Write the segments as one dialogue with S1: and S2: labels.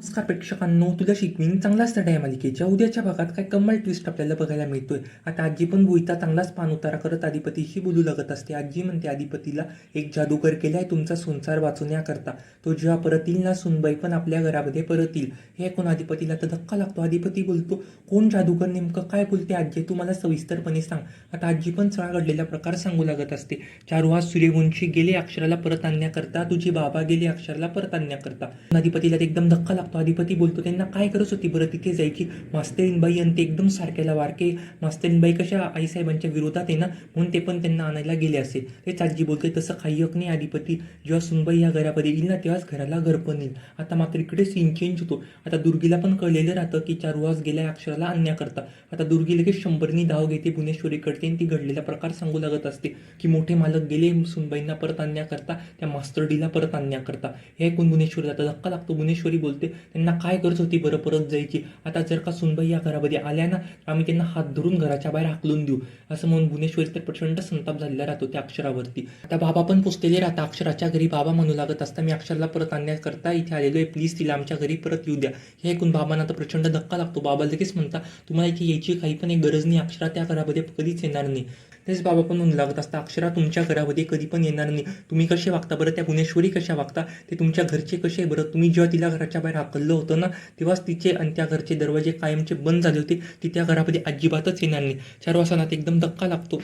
S1: नमस्कार प्रेक्षकांनो तुला शिकवीन चांगलाच तडा या मालिकेच्या उद्याच्या भागात काय कमल ट्विस्ट आपल्याला बघायला मिळतोय. आता आजी पण भुईता चांगलाच पान उतारा करत अधिपतीशी बोलू लागत असते. आजी म्हणते अधिपतीला एक जादूगर केलाय तुमचा संसार वाचवण्याकरता तो जेव्हा परत येईल ना सुनबाई पण आपल्या घरामध्ये परत येईल हे ऐकून अधिपतीला तर धक्का लागतो. अधिपती बोलतो कोण जादूगर नेमकं काय बोलते आजी? तू मला सविस्तरपणे सांग. आता आजी पण चळा घडलेला प्रकार सांगू लागत असते. चारुहा सूर्यवंशी गेले अक्षराला परत आणण्याकरता. तुझे बाबा गेले अक्षराला परत आणण्याकरता. अधिपतीला एकदम धक्का लागतो. तो अधिपती बोलतो त्यांना काय करत होती बरं तिथे जायची? मास्तरीनबाई आणि ते एकदम सारख्याला वारके. मास्तरीनबाई कशा आईसाहेबांच्या विरोधात आहे ना म्हणून ते पण त्यांना आणायला गेले असेल. ते चाजी बोलते तसं काही हक नाही अधिपती. जेव्हा सुनबाई या घरामध्ये येईल ना तेव्हाच घराला घर पण येईल. आता मात्र इकडे सीन चेंज होतो. आता दुर्गीला पण कळलेलं राहतं की चारुहास गेल्या अक्षराला आणण्याकरता. आता दुर्गी लगेच शंभरनी धाव घेते भुवनेश्वरीकडते आणि ती घडलेला प्रकार सांगू लागत असते की मोठे मालक गेले सुनबाईंना परत आणण्याकरता त्या मास्तरडीला परत आणण्याकरता. हे ऐकून भुवनेश्वरी जातं धक्का लागतो. भुवनेश्वरी बोलते त्यांना काय गरज होती बरं परत जायची? आता जर का सुनबाई या घरामध्ये आल्या ना तर आम्ही त्यांना हात धरून घराच्या बाहेर हाकलून देऊ. असं म्हणून भुवनेश्वरी तर प्रचंड संताप झालेला राहतो त्या अक्षरावरती. आता बाबा पण पुसलेले राहता अक्षराच्या घरी बाबा म्हणू लागत असता मी अक्षरला परत आणण्याकरता इथे आलेलो आहे. प्लीज तिला आमच्या घरी परत येऊ द्या. हे ऐकून बाबांना तर प्रचंड धक्का लागतो. बाबा लगेच म्हणता तुम्हाला इथे यायची काही पण एक गरज नाही. अक्षरा त्या घरामध्ये कधीच येणार नाही. तेच बाबा पण म्हणू लागत असता अक्षरा तुमच्या घरामध्ये कधी पण येणार नाही. तुम्ही कसे वागता बरं? त्या गुणेश्वरी कशा वागता? ते तुमच्या घरचे कसे बरं? तुम्ही जेव्हा तिला घराच्या बाहेर हाकललं होतं ना तेव्हाच तिचे आणि त्या घरचे दरवाजे कायमचे बंद झाले होते. ती त्या घरामध्ये अजिबातच येणार नाही. चार वाजता एकदम धक्का लागतो.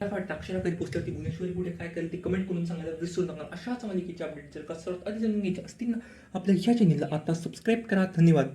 S1: काय वाटतं? अक्षरा कधी पुस्तक ती गुणेश्वरी पुढे काय करेल ते कमेंट करून सांगायला विसरू नका. अशाच मालिकेच्या अपडेट जर का सर्वात आधी जाणून घ्यायचे असतील ना आपल्या ह्या चॅनलला आता सबस्क्राईब करा. धन्यवाद.